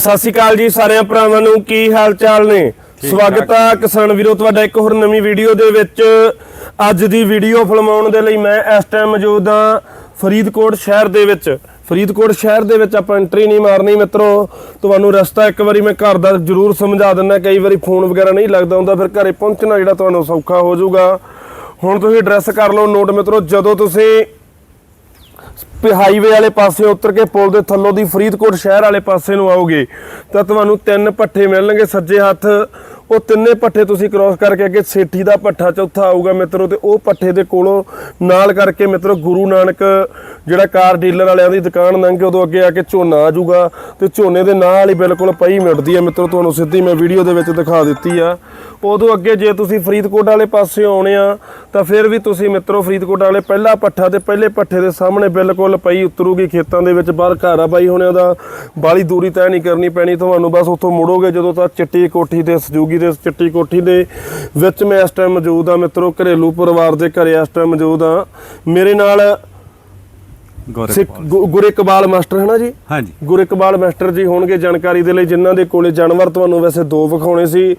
ਸਤਿ ਸ਼੍ਰੀ ਅਕਾਲ ਜੀ ਸਾਰਿਆਂ ਭਰਾਵਾਂ ਨੂੰ ਕੀ ਹਾਲ ਚਾਲ ਨੇ ਸਵਾਗਤ ਆ ਕਿਸਾਨ ਵੀਰੋ ਤੁਹਾਡਾ ਇੱਕ ਹੋਰ ਨਵੀਂ ਵੀਡੀਓ ਦੇ ਵਿੱਚ। ਅੱਜ ਦੀ ਵੀਡੀਓ ਫਿਲਮਾਉਣ ਦੇ ਲਈ ਮੈਂ ਇਸ ਟਾਈਮ ਮੌਜੂਦ ਹਾਂ ਫਰੀਦਕੋਟ ਸ਼ਹਿਰ ਦੇ ਵਿੱਚ। ਫਰੀਦਕੋਟ ਸ਼ਹਿਰ ਦੇ ਵਿੱਚ ਆਪਾਂ ਐਂਟਰੀ ਨਹੀਂ ਮਾਰਨੀ ਮਿੱਤਰੋ। ਤੁਹਾਨੂੰ ਰਸਤਾ ਇੱਕ ਵਾਰੀ ਮੈਂ ਘਰ ਦਾ ਜ਼ਰੂਰ ਸਮਝਾ ਦਿੰਦਾ ਕਈ ਵਾਰੀ ਫੋਨ ਵਗੈਰਾ ਨਹੀਂ ਲੱਗਦਾ ਹੁੰਦਾ ਫਿਰ ਘਰੇ ਪਹੁੰਚਣਾ ਜਿਹੜਾ ਤੁਹਾਨੂੰ ਸੌਖਾ ਹੋ ਜਾਊਗਾ। ਹੁਣ ਤੁਸੀਂ ਐਡਰੈਸ ਕਰ ਲਓ ਨੋਟ ਮਿੱਤਰੋ ਜਦੋਂ ਤੁਸੀਂ ਹਾਈਵੇ ਵਾਲੇ ਪਾਸੇ ਉਤਰ ਕੇ ਪੁਲ ਦੇ ਥੱਲੋਂ ਦੀ ਫਰੀਦਕੋਟ ਸ਼ਹਿਰ ਵਾਲੇ ਪਾਸੇ ਨੂੰ ਆਓਗੇ ਤਾਂ ਤੁਹਾਨੂੰ ਤਿੰਨ ਪੱਠੇ ਮਿਲਣਗੇ ਸੱਜੇ ਹੱਥ। ਉਹ ਤਿੰਨੇ ਪੱਠੇ ਤੁਸੀਂ ਕ੍ਰਾਸ ਕਰਕੇ ਅੱਗੇ ਸੇਠੀ ਦਾ ਪੱਠਾ ਚੌਥਾ ਆਊਗਾ ਮਿੱਤਰੋ ਤੇ ਉਹ ਪੱਠੇ ਦੇ ਕੋਲੋਂ ਨਾਲ ਕਰਕੇ ਮਿੱਤਰੋ ਗੁਰੂ ਨਾਨਕ ਜਿਹੜਾ ਕਾਰ ਡੀਲਰ ਵਾਲਿਆਂ ਦੀ ਦੁਕਾਨ ਲੰਘ ਕੇ ਉਦੋਂ ਅੱਗੇ ਆ ਕੇ ਝੋਨਾ ਆ ਜਾਊਗਾ ਤੇ ਝੋਨੇ ਦੇ ਨਾਲ ਹੀ ਬਿਲਕੁਲ ਪਈ ਮਿਟਦੀ ਹੈ ਮਿੱਤਰੋ, ਤੁਹਾਨੂੰ ਸਿੱਧੀ ਮੈਂ ਵੀਡੀਓ ਦੇ ਵਿੱਚ ਦਿਖਾ ਦਿੱਤੀ ਆ। ਉਦੋਂ ਅੱਗੇ ਜੇ ਤੁਸੀਂ ਫਰੀਦਕੋਟ ਵਾਲੇ ਪਾਸੇ ਆਉਣੇ ਆ, ਤਾਂ ਫਿਰ ਵੀ ਤੁਸੀਂ ਮਿੱਤਰੋ ਫਰੀਦਕੋਟ ਵਾਲੇ ਪਹਿਲਾ ਪੱਠਾ ਤੇ ਪਹਿਲੇ ਪੱਠੇ ਦੇ ਸਾਹਮਣੇ ਬਿਲਕੁਲ ਪਈ ਉਤਰੂਗੀ ਖੇਤਾਂ ਦੇ ਵਿੱਚ, ਬਾਹਰ ਘਰ ਆ ਬਾਈ ਹੁਣਿਆਂ ਦਾ ਬਾਲੀ ਦੂਰੀ ਤੈਅ ਨਹੀਂ ਕਰਨੀ ਪੈਣੀ, ਤੁਹਾਨੂੰ ਬਸ ਉੱਥੋਂ ਮੁੜੋਗੇ ਜਦੋਂ ਤਾਂ ਚਿੱਟੀ ਕੋਠੀ ਤੇ ਸਜੂਗੀ ਦੇ ਚਿੱਟੀ ਕੋਠੀ ਦੇ ਵਿੱਚ ਮੈਂ ਇਸ ਟਾਈਮ ਮੌਜੂਦ ਆ ਮਿੱਤਰੋ, ਘਰੇਲੂ ਪਰਿਵਾਰ ਦੇ ਘਰੇ ਇਸ ਟਾਈਮ ਮੌਜੂਦ ਆ ਮੇਰੇ ਨਾਲ ਸਿੱਖ ਗੁ- ਗੁਰ ਇਕਬਾਲ ਮਾਸਟਰ ਹੈ ਨਾ ਜੀ? ਹਾਂਜੀ। ਗੁਰ ਇਕਬਾਲ ਮਾਸਟਰ ਜੀ ਹੋਣਗੇ ਜਾਣਕਾਰੀ ਦੇ ਲਈ ਜਿਨ੍ਹਾਂ ਦੇ ਕੋਲੇ ਜਾਨਵਰ ਤੁਹਾਨੂੰ ਵੈਸੇ ਦੋ ਵਿਖਾਉਣੇ ਸੀ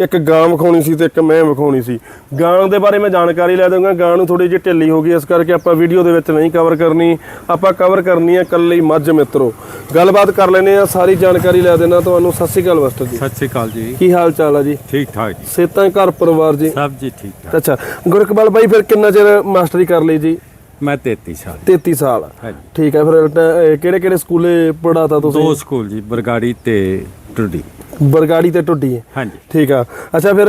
ਇੱਕ ਗਾਂ ਵਿਖਾਉਣੀ ਸੀ ਤੇ ਇੱਕ ਮੈਂ ਵਿਖਾਉਣੀ ਸੀ। ਗਾਂ ਦੇ ਬਾਰੇ ਮੈਂ ਜਾਣਕਾਰੀ ਲੈ ਦਊਂਗਾ। ਗਾਂ ਨੂੰ ਥੋੜੀ ਜਿਹੀ ਢਿੱਲੀ ਹੋ ਗਈ ਇਸ ਕਰਕੇ ਆਪਾਂ ਵੀਡੀਓ ਦੇ ਵਿੱਚ ਨਹੀਂ ਕਵਰ ਕਰਨੀ। ਆਪਾਂ ਕਵਰ ਕਰਨੀ ਹੈ ਇਕੱਲੀ ਮੱਝ ਮਿੱਤਰੋ। ਗੱਲਬਾਤ ਕਰ ਲੈਨੇ ਆ ਸਾਰੀ ਜਾਣਕਾਰੀ ਲੈ ਦੇਣਾ ਤੁਹਾਨੂੰ। ਸਤਿ ਸ਼੍ਰੀ ਅਕਾਲ ਮਾਸਟਰ ਜੀ। ਸਤਿ ਸ਼੍ਰੀ ਅਕਾਲ ਜੀ। ਕੀ ਹਾਲ ਚਾਲ ਆ ਜੀ? ਠੀਕ ਠਾਕ ਜੀ। ਸੇਤਾਂ ਘਰ ਪਰਿਵਾਰ ਜੀ। ਸਭ ਜੀ ਠੀਕ ਠਾਕ। ਅੱਛਾ ਗੁਰ ਇਕਬਾਲ ਬਾਈ ਫਿਰ ਕਿੰਨਾ ਚਿਰ ਮਾਸਟਰੀ ਕਰ ਲਈ ਜੀ? ਮੈਂ 33 ਸਾਲ 33 ਸਾਲ। ਹਾਂਜੀ। ਠੀਕ ਹੈ ਫਿਰ ਕਿਹੜੇ ਕਿਹੜੇ ਸਕੂਲੇ ਪੜਾਤਾ ਤੁਸੀਂ? ਦੋ ਸਕੂਲ ਜੀ ਬਰਗਾੜੀ ਤੇ ਟੁੱਡੀ। ਬਰਗਾੜੀ ਤੇ ਟੁੱਡੀ। ਹਾਂਜੀ। ਠੀਕ ਆ। ਅੱਛਾ ਫਿਰ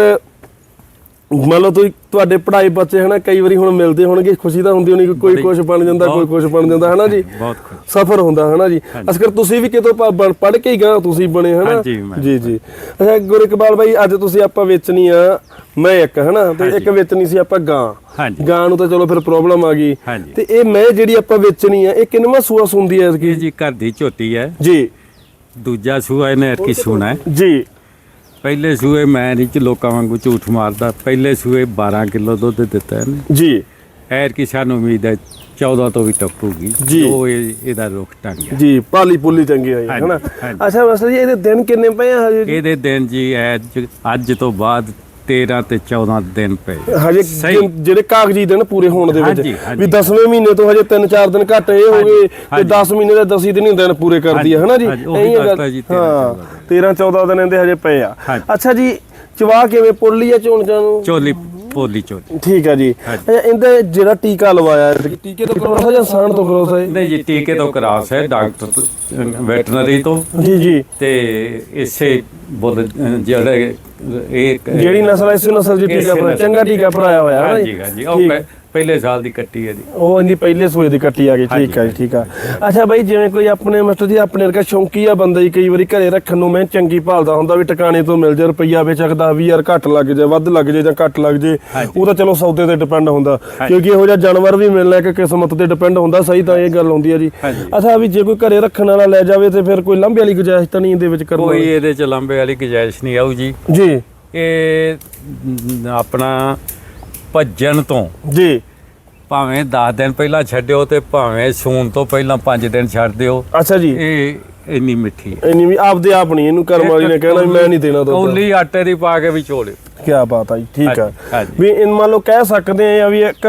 ਮੰਨ ਲਓ ਤੁਸੀਂ ਤੁਹਾਡੇ ਪੜ੍ਹਾਈ ਬੱਚੇ ਹਨਾ ਕਈ ਵਾਰੀ ਹੁਣ ਮਿਲਦੇ ਹੋਣਗੇ ਖੁਸ਼ੀ ਤਾਂ ਹੁੰਦੀ ਹੋਣੀ ਕਿ ਕੋਈ ਕੁਝ ਬਣ ਜਾਂਦਾ ਕੋਈ ਕੁਝ ਬਣ ਜਾਂਦਾ ਹਨਾ ਜੀ? ਬਹੁਤ ਖੁਸ਼। ਸਫਰ ਹੁੰਦਾ ਹਨਾ ਜੀ? ਅਸਕਰ ਤੁਸੀਂ ਵੀ ਕਿਤੋਂ ਪੜ੍ਹ ਕੇ ਹੀ ਗਏ ਤੁਸੀਂ ਬਣੇ ਹਨਾ? ਜੀ ਜੀ। ਅੱਛਾ ਗੁਰ ਇਕਬਾਲ ਬਾਈ ਅੱਜ ਤੁਸੀਂ ਆਪਾਂ ਵੇਚਣੀ ਆ ਮੈਂ ਇੱਕ ਹਨਾ? ਤੇ ਇੱਕ ਵੇਚਣੀ ਸੀ ਆਪਾਂ ਗਾਂ। ਗਾਂ ਨੂੰ ਤਾਂ ਚਲੋ ਫਿਰ ਪ੍ਰੋਬਲਮ ਆ ਗਈ। ਤੇ ਇਹ ਮੈਂ ਜਿਹੜੀ ਆਪਾਂ ਵੇਚਣੀ ਆ ਇਹ ਕਿੰਨਵਾਂ ਸੂਆ ਸੁੰਦੀ ਹੈ ਜੀ ਘਰ ਦੀ ਝੋਟੀ ਹੈ। ਜੀ। ਦੂਜਾ ਸੂਆ ਇਹਨੇ ਕੀ ਸੂਣਾ ਹੈ। ਜੀ। ਪਹਿਲੇ ਸੂਏ ਮੈਂ ਨਹੀਂ ਚ ਲੋਕਾਂ ਵਾਂਗੂ ਝੂਠ ਮਾਰਦਾ ਪਹਿਲੇ ਸੂਏ 12 ਕਿਲੋ ਦੁੱਧ ਦਿੱਤਾ ਇਹਨੇ ਜੀ ਐਰ ਕੀ ਸਾਨੂੰ ਉਮੀਦ ਹੈ 14 ਤੋਂ ਵੀ ਟੱਪੂਗੀ ਜੀ। ਉਹ ਇਹ ਇਹਦਾ ਰੁਖ ਟੰਗ ਹੈ ਜੀ ਪਾਲੀ ਪੁੱਲੀ ਚੰਗੀ ਹੋਈ ਹਾਂਜੀ, ਹਨਾ ਹਾਂਜੀ। ਅੱਛਾ ਮਾਸਟਰ ਜੀ ਇਹਦੇ ਦਿਨ ਕਿੰਨੇ ਪਏ ਆ ਹਜੇ? ਇਹਦੇ ਦਿਨ ਜੀ ਅੱਜ ਅੱਜ ਤੋਂ ਬਾਅਦ 13 ਤੇ 14 ਦਿਨ ਪਏ। ਹਜੇ ਸਹੀ। ਜਿਹੜੇ ਕਾਗਜ਼ੀ ਦਿਨ ਪੂਰੇ ਹੋਣ ਦੇ ਵਿੱਚ ਹਾਂਜੀ, ਹਾਂਜੀ। ਵੀ 10ਵੇਂ ਮਹੀਨੇ ਤੋਂ ਹਜੇ 3-4 ਦਿਨ ਘੱਟ ਇਹ ਹੋ ਗਏ ਤੇ ਹਾਂਜੀ। 10 ਮਹੀਨੇ ਦੇ 10 ਦਿਨ ਹੀ ਦਿਨ ਪੂਰੇ ਕਰਦੀ ਹੈ ਹਨਾ ਜੀ? ਹਾਂਜੀ, ਉਹੀ ਇਹੀ ਹੈ ਦੱਸਦਾ ਜੀ, 13 ਹਾਂ 13-14 ਦਿਨ। ਇਹਦੇ ਹਜੇ ਪਏ ਆ। ਹਾਂਜੀ। ਅੱਛਾ ਜੀ ਚਵਾ ਕਿਵੇਂ? ਪੁੱਲੀ ਆ ਚੋਣ ਨੂੰ? ਚੋਲੀ ਪੋਲੀ ਚੋਲੀ ਠੀਕ ਹੈ ਜੀ। ਹਾਂਜੀ। ਅੱਛਾ, ਇਹਦੇ ਜਿਹੜਾ ਟੀਕਾ ਲਵਾਇਆ ਹੈ, ਟੀਕੇ ਤੋਂ ਕਰੋਸ ਹੈ ਜਾਂ ਸਾਣ ਤੋਂ ਕਰੋਸ ਹੈ ਨਹੀਂ ਜੀ ਟੀਕੇ ਤੋਂ ਕਰਾਸ ਹੈ ਡਾਕਟਰ ਤੋਂ, ਵੈਟਰਨਰੀ ਤੋਂ। ਜੀ ਜੀ। ਤੇ ਇਸੇ ਬੁੱਲ ਜਿਹੜੇ ਇਹ ਜਿਹੜੀ ਨਸਲ ਇਸੇ ਨਸਲ ਦੀ ਟੀਕਾ ਭਰਾਇਆ। ਚੰਗਾ ਟੀਕਾ ਭਰਾਇਆ ਹੋਇਆ ਹੈ ਹਾਂਜੀ ਹਾਂਜੀ ਉਹ ਪਹਿਲੇ ਸਾਲ ਦੀ ਕੱਟੀ ਹੈ ਜੀ। ਉਹ ਇਹਦੀ ਪਹਿਲੇ ਸੂਏ ਦੀ ਕੱਟੀ ਆ ਗਈ ਠੀਕ ਆ ਜੀ ਠੀਕ ਆ। ਅੱਛਾ ਬਾਈ ਜਿਵੇਂ ਕੋਈ ਆਪਣੇ ਮਾਸਟਰ ਜੀ ਆਪਣੇ ਵਰਗਾ ਸ਼ੌਂਕੀ ਆ ਬੰਦਾ ਹੀ ਕਈ ਵਾਰੀ ਘਰੇ ਰੱਖਣ ਨੂੰ ਮੈਂ ਚੰਗੀ ਭਾਲਦਾ ਹੁੰਦਾ ਵੀ ਟਿਕਾਣੇ ਤੋਂ ਮਿਲ ਜਾ ਰੁਪਈਆ 20 ਯਾਰ ਘੱਟ ਲੱਗ ਜਾ ਵੱਧ ਲੱਗ ਜਾ ਜਾਂ ਘੱਟ ਲੱਗ ਜੇ ਹਾਂਜੀ। ਉਹ ਤਾਂ ਚਲੋ ਸੌਦੇ ਤੇ ਡਿਪੈਂਡ ਹੁੰਦਾ। ਹਾਂਜੀ। ਕਿਉਂਕਿ ਇਹੋ ਜਿਹਾ ਜਾਨਵਰ ਵੀ ਮਿਲਣਾ ਇੱਕ ਕਿਸਮਤ ਤੇ ਡਿਪੈਂਡ ਹੁੰਦਾ ਸਹੀ ਤਾਂ ਇਹ ਗੱਲ ਹੁੰਦੀ ਆ ਜੀ। ਹਾਂਜੀ। ਅੱਛਾ ਵੀ ਜੇ ਕੋਈ ਘਰੇ ਰੱਖਣ ਵਾਲਾ ਲੈ ਜਾਵੇ ਤੇ ਫਿਰ ਕੋਈ ਲੰਬੇ ਵਾਲੀ ਗੁਜਾਇਸ਼ ਤਾਂ ਨਹੀਂ ਇਹਦੇ ਵਿੱਚ ਕਰਨਾ ਕੋਈ ਇਹਦੇ ਚ ਲੰਬੇ ਵਾਲੀ ਗੁਜਾਇਸ਼ ਨਹੀਂ ਆਊ ਜੀ। ਜੀ। ਇਹ ਆਪਣਾ ਭੱਜਣ ਤੋਂ। ਜੀ। ਭਾਵੇਂ 10 ਦਿਨ ਪਹਿਲਾਂ ਛੱਡਿਓ ਤੇ ਭਾਵੇਂ ਸੂਣ ਤੋਂ ਪਹਿਲਾਂ 5 ਦਿਨ ਛੱਡ ਦਿਓ। ਅੱਛਾ ਜੀ। ਇਹ ਇੰਨੀ ਮਿੱਠੀ ਹੈ। ਇੰਨੀ ਵੀ ਆਪਦੇ ਆਪ ਨਹੀਂ ਇਹਨੂੰ ਕਰਮ ਵਾਲੀ ਨੇ ਕਹਿਣਾ ਵੀ ਮੈਂ ਨਹੀਂ ਦੇਣਾ ਦੁੱਧ। ਕੌਲੀ ਆਟੇ ਦੀ ਪਾ ਕੇ ਵੀ ਚੋਲਿਓ ਕੀ ਬਾਤ ਆ ਜੀ ਠੀਕ ਆ। ਹਾਂਜੀ। ਵੀ ਇਨ ਮੰਨ ਲਓ ਕਹਿ ਸਕਦੇ ਆ ਵੀ ਇੱਕ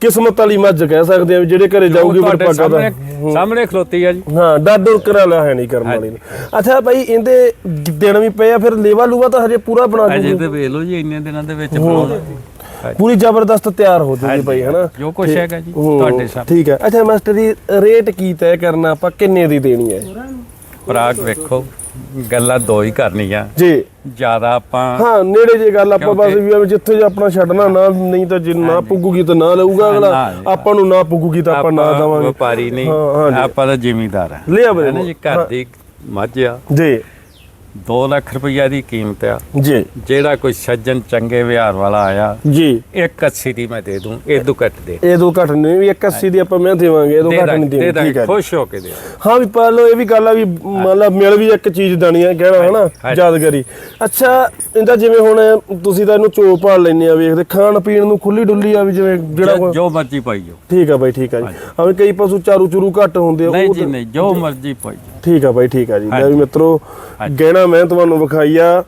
ਕਿਸਮਤ ਵਾਲੀ ਮੱਝ ਕਹਿ ਸਕਦੇ ਆ ਵੀ ਜਿਹੜੇ ਘਰੇ ਜਾਊਗੀ ਫਿਰ ਤੁਹਾਡੇ ਪੱਕਾ ਦਾ। ਸਾਹਮਣੇ ਸਾਹਮਣੇ ਖਲੋਤੀ ਆ ਜੀ। ਹਾਂ ਡਾਡਰ ਕਰਾ ਲਿਆ ਹੈ ਨਹੀਂ ਕਰਮ ਵਾਲੀ ਨੇ। ਅੱਛਾ ਭਾਈ ਇਹਦੇ ਦਿਨ ਵੀ ਪਏ ਆ ਫਿਰ ਲੇਵਾ ਲੂਵਾ ਤਾਂ ਹਜੇ ਪੂਰਾ ਬਣਾ ਅਜੇ ਦੂਗੀ ਤੇ ਵੇਖ ਲਓ ਜੀ ਇੰਨੇ ਦਿਨਾਂ ਦੇ ਵਿੱਚ ਬਣਾਉਣਾ। ਪੂਰੀ ਜ਼ਬਰਦਸਤ ਤਿਆਰ ਹੋ ਜੂਗੀ ਭਾਈ ਹਨਾ? ਜੋ ਕੁਛ ਹੈਗਾ ਜੀ ਤੁਹਾਡੇ ਸਾਹਮਣੇ। ਠੀਕ ਹੈ। ਅੱਛਾ ਮਾਸਟਰ ਜੀ ਰੇਟ ਕੀ ਤੈਅ ਕਰਨਾ ਆਪਾਂ? ਕਿੰਨੇ ਦੀ ਦੇਣੀ ਹੈ? ਪ੍ਰਾਗ ਵੇਖੋ ਗੱਲਾਂ ਦੋ ਹੀ ਕਰਨੀਆਂ। ਜੀ। ਜ਼ਿਆਦਾ ਆਪਾਂ ਹਾਂ ਨੇੜੇ ਜੇ ਗੱਲ ਆਪਾਂ ਬਸ ਵੀ ਜਿੱਥੇ ਜੇ ਆਪਣਾ ਛੱਡਣਾ ਨਾ ਨਹੀਂ ਤਾਂ ਜੇ ਨਾ ਪੁੱਗੂਗੀ ਤਾਂ ਨਾ ਲਊਗਾ ਅਗਲਾ। ਆਪਾਂ ਨੂੰ ਨਾ ਪੁੱਗੂਗੀ ਤਾਂ ਆਪਾਂ ਨਾ ਦਵਾਂਗੇ। ਵਪਾਰੀ ਨਹੀਂ। ਆਪਾਂ ਤਾਂ ਜ਼ਿਮੀਂਦਾਰ ਆ ਲਿਆ ਬਰੇ ਨਾ ਜੀ ਘਰ ਦੀ ਮੱਝ ਆ। ਜੀ। 2 ਲੱਖ ਰੁਪਈਆ ਦੀ ਕੀਮਤ ਆ। ਜੀ। ਜਿਹੜਾ ਕੋਈ ਸੱਜਣ ਚੰਗੇ ਵਿਹਾਰ ਵਾਲਾ ਆਇਆ ਜੀ। 180 ਦੀ ਮੈਂ ਦੇ ਦੂੰ ਇਹ ਘੱਟ ਦੇ। ਇਹ ਦੋ ਘੱਟ ਨਹੀਂ ਵੀ 81 ਦੀ ਆਪਾਂ ਮੈਂ ਦੇਵਾਂਗੇ ਇਹ ਦੇ ਘੱਟ ਨਹੀਂ ਦੇਵਾਂਗੇ ਠੀਕ ਹੈ ਜੀ। ਖੁਸ਼ ਹੋ ਕੇ ਦੇ। ਹਾਂ ਵੀ ਪਹਿਲੋ ਇਹ ਵੀ ਗੱਲ ਆ ਵੀ ਮਤਲਬ ਮਿਲ ਵੀ ਇੱਕ ਚੀਜ਼ ਦਣੀ ਆ ਕਹਿਣਾ ਹਨਾ। ਯਾਦਗਾਰੀ। ਅੱਛਾ ਇਹਦਾ ਜਿਵੇਂ ਹੁਣ ਤੁਸੀਂ ਤਾਂ ਇਹਨੂੰ ਚੋ ਭਾਲ ਲੈਨੇ ਆ ਵੇਖਦੇ ਖਾਣ ਪੀਣ ਨੂੰ ਖੁੱਲੀ ਡੁੱਲੀ ਆ ਵੀ ਜਿਵੇਂ ਜਿਹੜਾ ਜੋ- ਜੋ ਮਰਜ਼ੀ ਪਾਈਓ ਠੀਕ ਆ ਬਾਈ ਠੀਕ ਆ ਜੀ। ਹਾਂ ਕਈ ਪਸ਼ੂ ਚਾਰੂ ਚੁਰੂ ਘੱਟ ਹੁੰਦੇ ਆ ਨਹੀਂ ਉਹ ਜੀ ਤਾਂ- ਨਹੀਂ ਜੋ ਮਰਜ਼ੀ ਪਾਈਓ ਠੀਕ ਆ ਬਾਈ ਠੀਕ ਆ ਜੀ। ਲੈ ਵੀ। ਮਿੱਤਰੋ। ਗਹਿਣਾ ਮੈਂ ਤੁਹਾਨੂੰ ਵਿਖਾਈ ਆ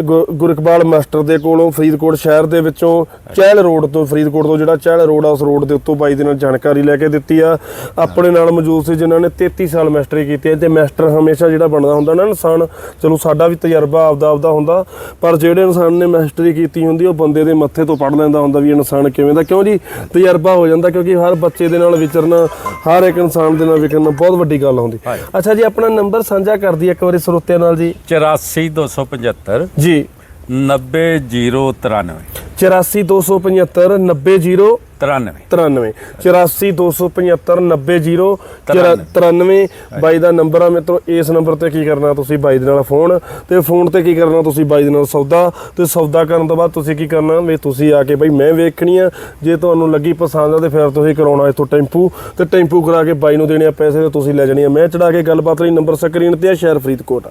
ਗੁਰਕਬਾਲ ਮਾਸਟਰ ਦੇ ਕੋਲੋਂ ਫਰੀਦਕੋਟ ਸ਼ਹਿਰ ਦੇ ਵਿੱਚੋਂ ਚਹਿਲ ਰੋਡ ਤੋਂ ਫਰੀਦਕੋਟ ਤੋਂ ਜਿਹੜਾ ਚਹਿਲ ਰੋਡ ਆ ਉਸ ਰੋਡ ਦੇ ਉੱਤੋਂ ਬਾਈ ਦੇ ਨਾਲ ਜਾਣਕਾਰੀ ਲੈ ਕੇ ਦਿੱਤੀ ਆ। ਆਪਣੇ ਨਾਲ ਮੌਜੂਦ ਸੀ ਜਿਨ੍ਹਾਂ ਨੇ 33 ਸਾਲ ਮਾਸਟਰੀ ਕੀਤੀ ਹੈ ਤੇ ਮਾਸਟਰ ਹਮੇਸ਼ਾ ਜਿਹੜਾ ਬਣਦਾ ਹੁੰਦਾ ਨਾ ਇਨਸਾਨ ਚਲੋ ਸਾਡਾ ਵੀ ਤਜਰਬਾ ਆਪਦਾ ਆਪਦਾ ਹੁੰਦਾ ਪਰ ਜਿਹੜੇ ਇਨਸਾਨ ਨੇ ਮਾਸਟਰੀ ਕੀਤੀ ਹੁੰਦੀ ਉਹ ਬੰਦੇ ਦੇ ਮੱਥੇ ਤੋਂ ਪੜ ਲੈਂਦਾ ਹੁੰਦਾ ਵੀ ਇਨਸਾਨ ਕਿਵੇਂ ਦਾ ਕਿਉਂ ਜੀ? ਤਜਰਬਾ ਹੋ ਜਾਂਦਾ ਕਿਉਂਕਿ ਹਰ ਬੱਚੇ ਦੇ ਨਾਲ ਵਿਚਰਨਾ ਹਰ ਇੱਕ ਇਨਸਾਨ ਦੇ ਨਾਲ ਵਿਚਰਨਾ ਬਹੁਤ ਵੱਡੀ ਗੱਲ ਹੁੰਦੀ। ਅੱਛਾ ਜੀ ਆਪਣਾ ਨੰਬਰ ਸਾਂਝਾ ਕਰ ਦਈਏ ਇੱਕ ਵਾਰੀ ਸਰੋਤਿਆਂ ਨਾਲ ਜੀ। 84275 ਜੀ। 90093 84275 900 93 93 84275 900 93 ਬਾਈ ਦਾ ਨੰਬਰ ਆ ਮਿੱਤਰੋ ਇਸ ਨੰਬਰ ਤੇ ਕੀ ਕਰਨਾ ਤੁਸੀਂ ਬਾਈ ਦੇ ਨਾਲ ਫੋਨ ਤੇ ਫੋਨ ਤੇ ਕੀ ਕਰਨਾ ਤੁਸੀਂ ਬਾਈ ਦੇ ਨਾਲ ਸੌਦਾ ਤੇ ਸੌਦਾ ਕਰਨ ਤੋਂ ਬਾਅਦ ਤੁਸੀਂ ਕੀ ਕਰਨਾ ਵੀ ਤੁਸੀਂ ਆ ਕੇ ਬਾਈ ਮੈਂ ਵੇਖਣੀ ਆ ਜੇ ਤੁਹਾਨੂੰ ਲੱਗੀ ਪਸੰਦ ਆ ਤੇ ਫਿਰ ਤੁਸੀਂ ਕਰਾਉਣਾ ਇਥੋਂ ਟੈਂਪੂ ਤੇ ਟੈਂਪੂ ਕਰਾ ਕੇ ਬਾਈ ਨੂੰ ਦੇਣੇ ਆ ਪੈਸੇ ਤੇ ਤੁਸੀਂ ਲੈ ਜਾਣੀ ਆ। ਮੈਂ ਚੜਾ ਕੇ ਗੱਲਬਾਤ ਲਈ ਨੰਬਰ ਸਕਰੀਨ ਤੇ ਆ ਸ਼ਹਿਰ ਫਰੀਦਕੋਟ ਆ।